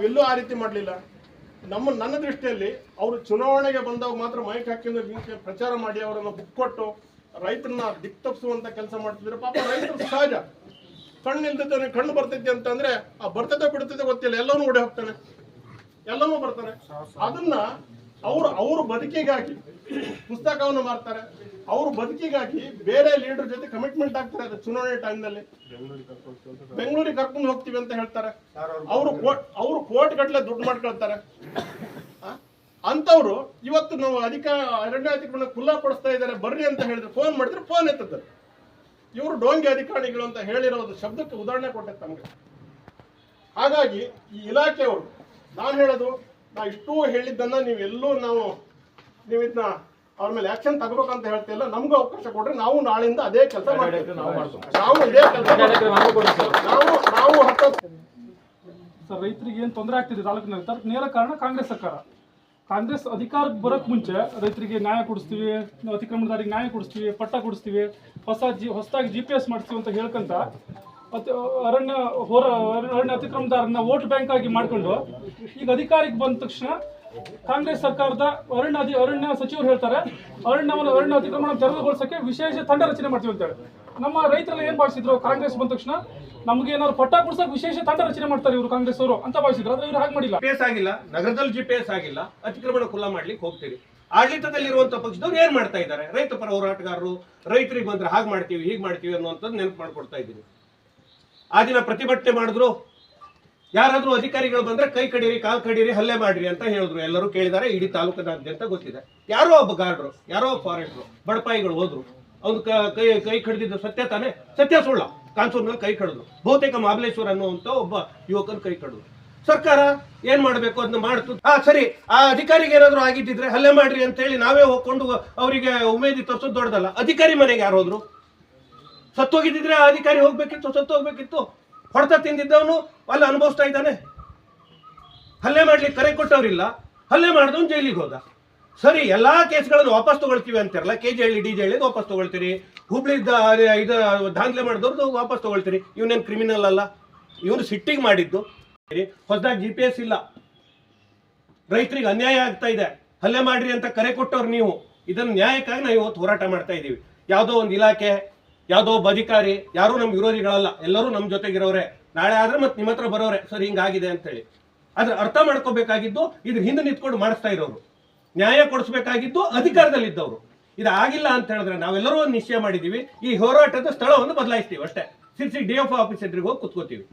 ನಾವೆಲ್ಲೂ ಆ ರೀತಿ ಮಾಡಲಿಲ್ಲ. ನಮ್ಮ ನನ್ನ ದೃಷ್ಟಿಯಲ್ಲಿ ಅವರು ಚುನಾವಣೆಗೆ ಬಂದಾಗ ಮಾತ್ರ ಮೈಕ್ ಹಾಕಿಂದು ಪ್ರಚಾರ ಮಾಡಿ ಅವರನ್ನು ಬುಕ್ ಕೊಟ್ಟು ರೈತರನ್ನ ದಿಕ್ ತಪ್ಪಿಸುವಂತ ಕೆಲಸ ಮಾಡ್ತಿದ್ರು. ಪಾಪ ರೈತರು ಸಹಜ. ಕಣ್ಣು ಇಲ್ದಿದ್ದಾನೆ ಕಣ್ಣು ಬರ್ತೈತಿ ಅಂತಂದ್ರೆ ಆ ಬರ್ತದೆ ಬಿಡ್ತದೆ ಗೊತ್ತಿಲ್ಲ. ಎಲ್ಲವೂ ಓಡಿ ಹೋಗ್ತಾನೆ. ಎಲ್ಲವೂ ಬರ್ತಾನೆ. ಅದನ್ನ ಅವರು ಅವರು ಬದುಕಿಗಾಗಿ ಪುಸ್ತಕವನ್ನು ಮಾರ್ತಾರೆ. ಅವರು ಬದುಕಿಗಾಗಿ ಬೇರೆ ಲೀಡರ್ ಜೊತೆ ಕಮಿಟ್ಮೆಂಟ್ ಆಗ್ತಾರೆ ಅದು ಚುನಾವಣೆ ಟೈಮ್ನಲ್ಲಿ ಬೆಂಗಳೂರಿಗೆ ಕರ್ಕೊಂಡು ಹೋಗ್ತೀವಿ ಅಂತ ಹೇಳ್ತಾರೆ. ಅವರು? ಕೋಟ್ ಅವರು ಕೋಟ್ ಗಟ್ಟಲೆ ದುಡ್ಡು ಮಾಡ್ಕೊಳ್ತಾರೆ. ಅಂತವ್ರು ಅಂಥವ್ರು ಇವತ್ತು ನಾವು ಅಧಿಕ ಅರಣ್ಯ ಅಧಿಕಾರಣ ಖುಲ್ಲಾ ಪಡಿಸ್ತಾ ಇದ್ದಾರೆ ಬರ್ರಿ ಅಂತ ಹೇಳಿದ್ರೆ ಫೋನ್ ಮಾಡಿದ್ರೆ ಫೋನ್ ಎತ್ತದ ಇವರು ಡೋಂಗಿ ಅಧಿಕಾರಿಗಳು ಅಂತ ಹೇಳಿರೋದು ಶಬ್ದಕ್ಕೆ ಉದಾಹರಣೆ ಕೊಟ್ಟೆ ತಮಗೆ. ಹಾಗಾಗಿ ಈ ಇಲಾಖೆಯವರು ನಾನು ಹೇಳೋದು ನಾ ಇಷ್ಟೂ ಹೇಳಿದ್ದನ್ನು ನೀವೆಲ್ಲೂ ನಾವು ನೀವು ಇದನ್ನ ಅವ್ರ ಮೇಲೆ ಆಕ್ಷನ್ ತಗೋಬೇಕಂತ ಹೇಳ್ತಿಲ್ಲ ನಮಗೂ ಅವಕಾಶ ಕೊಟ್ರೆ ನಾವು ನಾಳಿಂದ ಅದೇ ಕೆಲಸ ಮಾಡ್ತೀವಿ. ನಾವು ಇದೇ ಕೆಲಸ ನಾವು ನಾವು ಹತ್ತು ಸರ್ ರೈತರಿಗೆ ಏನು ತೊಂದರೆ ಆಗ್ತಿದೆ ತಾಲೂಕಿನಲ್ಲಿ? ಅದಕ್ಕೆ ನೇರ ಕಾರಣ ಕಾಂಗ್ರೆಸ್ ಸರ್ಕಾರ. ಕಾಂಗ್ರೆಸ್ ಅಧಿಕಾರಕ್ಕೆ ಬರೋಕ್ ಮುಂಚೆ ರೈತರಿಗೆ ನ್ಯಾಯ ಕೊಡಿಸ್ತೀವಿ ನಾವು ಅತಿಕ್ರಮಣದಾರಿಗೆ ನ್ಯಾಯ ಕೊಡಿಸ್ತೀವಿ ಪಟ್ಟ ಕೊಡಿಸ್ತೀವಿ ಹೊಸ ಜಿ ಹೊಸದಾಗಿ ಜಿ ಪಿ ಎಸ್ ಮಾಡಿಸ್ತೀವಿ ಅಂತ ಹೇಳ್ಕೊಂತ ಅತಿ ಅರಣ್ಯ ಹೋರ ಅರಣ್ಯ ಅತಿಕ್ರಮದಾರನ್ನ ವೋಟ್ ಬ್ಯಾಂಕ್ ಆಗಿ ಮಾಡ್ಕೊಂಡು ಈಗ ಅಧಿಕಾರಕ್ಕೆ ಬಂದ ತಕ್ಷಣ ಕಾಂಗ್ರೆಸ್ ಸರ್ಕಾರದ ಅರಣ್ಯ ಅಧಿ ಅರಣ್ಯ ಸಚಿವರು ಹೇಳ್ತಾರೆ, ಅರಣ್ಯವನ್ನು ಅರಣ್ಯ ಅತಿಕ್ರಮಣ ತೆರವುಗೊಳಿಸಕ್ಕೆ ವಿಶೇಷ ತಂಡ ರಚನೆ ಮಾಡ್ತೀವಿ ಅಂತೇಳಿ. ನಮ್ಮ ರೈತರೆಲ್ಲ ಏನು ಭಾವಿಸಿದ್ರು? ಕಾಂಗ್ರೆಸ್ ಬಂದ ತಕ್ಷಣ ನಮ್ಗೆ ಏನಾದ್ರು ಪಟ್ಟ ಕೊಡ್ಸಕ್ ವಿಶೇಷ ತಂಡ ರಚನೆ ಮಾಡ್ತಾರೆ ಇವರು ಕಾಂಗ್ರೆಸ್ ಅವರು ಅಂತ ಭಾವಿಸಿದ್ರು. ಆದ್ರೆ ಇವ್ರು ಹಾಗೆ ಮಾಡಿಲ್ಲ. ಜಿ ಆಗಿಲ್ಲ, ನಗರದಲ್ಲಿ ಜಿ ಪಿ ಎಸ್ ಆಗಿಲ್ಲ, ಅತಿಕ್ರಮಣ ಖುಲ್ಲ ಮಾಡ್ಲಿಕ್ಕೆ ಹೋಗ್ತೀರಿ. ಆಡಳಿತದಲ್ಲಿರುವಂತ ಪಕ್ಷದವ್ರು ಏನ್ ಮಾಡ್ತಾ ಇದ್ದಾರೆ? ರೈತ ಪರ ಹೋರಾಟಗಾರರು, ರೈತರಿಗೆ ಬಂದ್ರೆ ಹಾಗೆ ಮಾಡ್ತೀವಿ, ಹೀಗೆ ಮಾಡ್ತೀವಿ ಅನ್ನುವಂಥದ್ದು ನೆನಪು ಮಾಡ್ಕೊಡ್ತಾ ಇದ್ದೀನಿ. ಆ ದಿನ ಪ್ರತಿಭಟನೆ ಮಾಡಿದ್ರು. ಯಾರಾದರೂ ಅಧಿಕಾರಿಗಳು ಬಂದರೆ ಕೈ ಕಡೀರಿ, ಕಾಲು ಕಡೀರಿ, ಹಲ್ಲೆ ಮಾಡಿರಿ ಅಂತ ಹೇಳಿದ್ರು. ಎಲ್ಲರೂ ಕೇಳಿದ್ದಾರೆ ಇಡೀ ತಾಲೂಕಿನಾದ್ಯಂತ ಗೊತ್ತಿದೆ. ಯಾರೋ ಒಬ್ಬ ಗಾರ್ಡ್ರು, ಯಾರೋ ಫಾರೆಸ್ಟ್ರು, ಬಡಪಾಯಿಗಳು ಹೋದ್ರು. ಅವ್ನು ಕೈ ಕೈ ಕಡ್ದಿದ್ದು ಸತ್ಯ ತಾನೇ? ಸತ್ಯ ಸುಳ್ಳ. ಕಾನ್ಸೂರ್ನಲ್ಲಿ ಕೈ ಕಡಿದ್ರು. ಬಹುತೇಕ ಮಹಾಬಲೇಶ್ವರ ಅನ್ನುವಂಥ ಒಬ್ಬ ಯುವಕನ ಕೈ ಕಡಿದ್ರು. ಸರ್ಕಾರ ಏನ್ ಮಾಡಬೇಕು ಅದನ್ನ ಮಾಡ್ತು. ಆ, ಸರಿ, ಆ ಅಧಿಕಾರಿಗೆ ಏನಾದ್ರು ಆಗಿದ್ದಿದ್ರೆ ಹಲ್ಲೆ ಮಾಡ್ರಿ ಅಂತ ಹೇಳಿ ನಾವೇ ಹೋಗ್ಕೊಂಡು ಅವರಿಗೆ ಉಮೇದಿ ತೋರ್ಸೋದು ದೊಡ್ಡದಲ್ಲ. ಅಧಿಕಾರಿ ಮನೆಗೆ ಯಾರು ಹೋದ್ರು? ಸತ್ತೋಗಿದ್ದಿದ್ರೆ ಆ ಅಧಿಕಾರಿ ಹೋಗ್ಬೇಕಿತ್ತು ಸತ್ತು ಹೋಗ್ಬೇಕಿತ್ತು ಹೊಡೆತ ತಿಂದಿದ್ದವನು ಅಲ್ಲಿ ಅನುಭವಿಸ್ತಾ ಇದ್ದಾನೆ. ಹಲ್ಲೆ ಮಾಡ್ಲಿಕ್ಕೆ ಕರೆ ಕೊಟ್ಟವ್ರಿಲ್ಲ. ಹಲ್ಲೆ ಮಾಡಿದವನು ಜೈಲಿಗೆ ಹೋದ. ಸರಿ, ಎಲ್ಲಾ ಕೇಸ್ಗಳನ್ನು ವಾಪಸ್ ತಗೊಳ್ತೀವಿ ಅಂತಿರಲ್ಲ K G Halli D G Halli ವಾಪಸ್ ತಗೊಳ್ತೀರಿ. ಹುಬ್ಳಿ ಇದು ದಾಂಧಲೆ ಮಾಡಿದವ್ರದ್ದು ವಾಪಸ್ ತಗೊಳ್ತೀರಿ. ಇವನೇನು ಕ್ರಿಮಿನಲ್ ಅಲ್ಲ? ಇವನು ಸಿಟ್ಟಿಗೆ ಮಾಡಿದ್ದು. ಹೊಸದಾಗಿ ಜಿ ಪಿ ಎಸ್ ಇಲ್ಲ. ರೈತರಿಗೆ ಅನ್ಯಾಯ ಆಗ್ತಾ ಇದೆ. ಹಲ್ಲೆ ಮಾಡ್ರಿ ಅಂತ ಕರೆ ಕೊಟ್ಟವ್ರು ನೀವು. ಇದನ್ನ ನ್ಯಾಯಕ್ಕಾಗಿ ನಾವು ಇವತ್ತು ಹೋರಾಟ ಮಾಡ್ತಾ ಇದ್ದೀವಿ ಯಾವುದೋ ಒಂದು ಇಲಾಖೆ ಯಾವುದೋ ಒಬ್ಬ ಅಧಿಕಾರಿ, ಯಾರು ನಮ್ಮ ವಿರೋಧಿಗಳಲ್ಲ, ಎಲ್ಲರೂ ನಮ್ಮ ಜೊತೆಗಿರೋರೆ. ನಾಳೆ ಆದ್ರೆ ಮತ್ತೆ ನಿಮ್ಮ ಹತ್ರ ಬರೋರೆ. ಸರಿ, ಹಿಂಗಾಗಿದೆ ಅಂತೇಳಿ. ಆದ್ರೆ ಅರ್ಥ ಮಾಡ್ಕೋಬೇಕಾಗಿದ್ದು ಇದ್ರ ಹಿಂದೆ ನಿಂತ್ಕೊಂಡು ಮಾಡಿಸ್ತಾ ಇರೋರು. ನ್ಯಾಯ ಕೊಡಿಸ್ಬೇಕಾಗಿದ್ದು ಅಧಿಕಾರದಲ್ಲಿದ್ದವರು. ಇದು ಆಗಿಲ್ಲ ಅಂತ ಹೇಳಿದ್ರೆ ನಾವೆಲ್ಲರೂ ಒಂದು ನಿಶ್ಚಯ ಮಾಡಿದ್ದೀವಿ ಈ ಹೋರಾಟದ ಸ್ಥಳವನ್ನು ಬದಲಾಯಿಸ್ತೀವಿ ಅಷ್ಟೇ. ಸಿರ್ಸಿ ಡಿ ಎಫ್ ಆಫೀಸ್ ಎದುರಿಗೆ ಹೋಗಿ ಕುತ್ಕೋತೀವಿ.